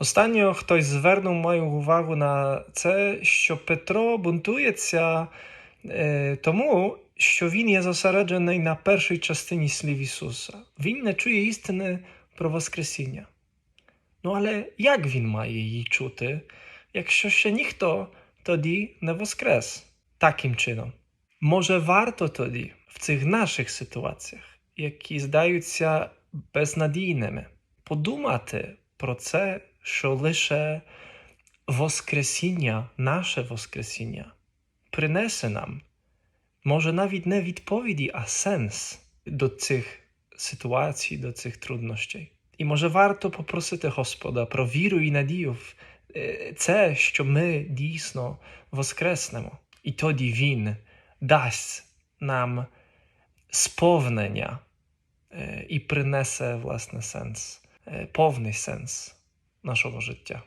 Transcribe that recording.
Останньо хтось звернув мою увагу на це, що Петро бунтується е, тому, що він є зосереджений на першій частині слів Ісуса. Він не чує істини про Воскресіння. Ну але як він має її чути, якщо ще ніхто тоді не воскрес таким чином? Може, варто тоді в цих наших ситуаціях, які здаються безнадійними, подумати про це, що лише Воскресіння, наше Воскресіння, принесе нам, може навіть не відповіді, а сенс до цих ситуацій, до цих труднощей. І може варто попросити Господа про віру і надію в е, це, що ми дійсно воскреснемо. І тоді Він дасть нам сповнення е, і принесе власне сенс, е, повний сенс нашого життя.